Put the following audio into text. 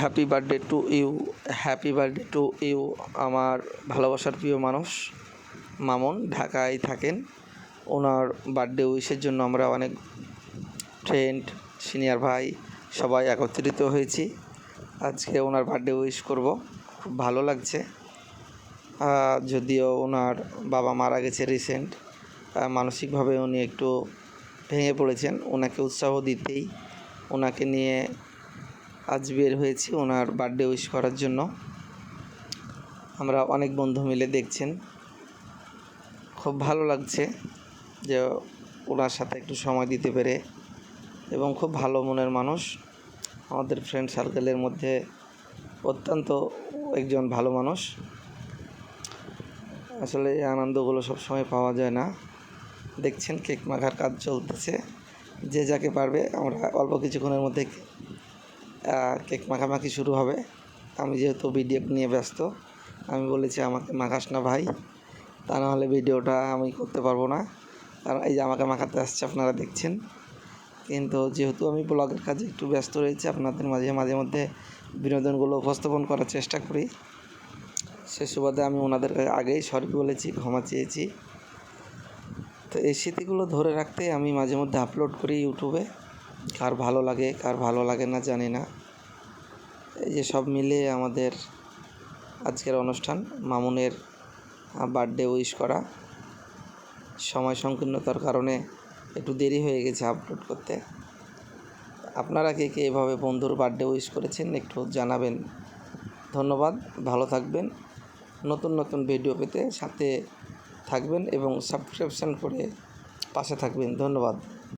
Happy birthday to you happy birthday to you আমার ভালোবাসার প্রিয় মানুষ মামুন। ঢাকায় থাকেন। ওনার বার্থডে উইশের জন্য আমরা অনেক ফ্রেন্ড সিনিয়র ভাই সবাই একত্রিত হয়েছি। আজকে ওনার বার্থডে উইশ করব। খুব ভালো লাগছে। যদিও ওনার বাবা মারা গেছে রিসেন্ট মানসিকভাবে উনি একটু ভেঙে পড়েছেন। ওনাকে উৎসাহ দিতেই ওনাকে নিয়ে আজ বের হয়েছি ওনার বার্থডে উইশ করার জন্য। আমরা অনেক বন্ধু মিলে দেখছেন। খুব ভালো লাগছে যে ওনার সাথে একটু সময় দিতে পেরে এবং খুব ভালো মনের মানুষ। আমাদের ফ্রেন্ড সার্কেলের মধ্যে অত্যন্ত একজন ভালো মানুষ। আসলে এই আনন্দগুলো সবসময় পাওয়া যায় না। দেখছেন কেক মাখার কাজ চলতেছে। যে যাকে পারবে আমরা অল্প কিছুক্ষণের মধ্যে কেক মাখামাখি শুরু হবে। আমি যেহেতু ভিডিও নিয়ে ব্যস্ত, আমি বলেছি আমাকে মাখাস না ভাই। তা নাহলে ভিডিওটা আমি করতে পারব না। কারণ এই যে আমাকে মাখাতে আসছে, আপনারা দেখছেন। কিন্তু যেহেতু আমি ব্লগের কাজে একটু ব্যস্ত রয়েছি, আপনাদের মাঝে মাঝে মধ্যে বিনোদনগুলো উপস্থাপন করার চেষ্টা করি। সে সুবাদে আমি ওনাদের আগেই সরি বলেছি, ক্ষমা চেয়েছি। তো এই স্মৃতিগুলো ধরে রাখতে আমি মাঝে মধ্যে আপলোড করি ইউটিউবে। কার ভালো লাগে, কার ভালো লাগে না জানি না। এই যে সব মিলিয়ে আমাদের আজকের অনুষ্ঠান, মামুনের বার্থডে উইশ করা। সময় সংকীর্ণতার কারণে একটু দেরি হয়ে গেছে আপলোড করতে। আপনারা কে কে এভাবে বন্ধুর বার্থডে উইশ করেছেন একটু জানাবেন। ধন্যবাদ, ভালো থাকবেন। নতুন নতুন ভিডিও পেতে সাথে থাকবেন এবং সাবস্ক্রিপশন করে পাশে থাকবেন। ধন্যবাদ।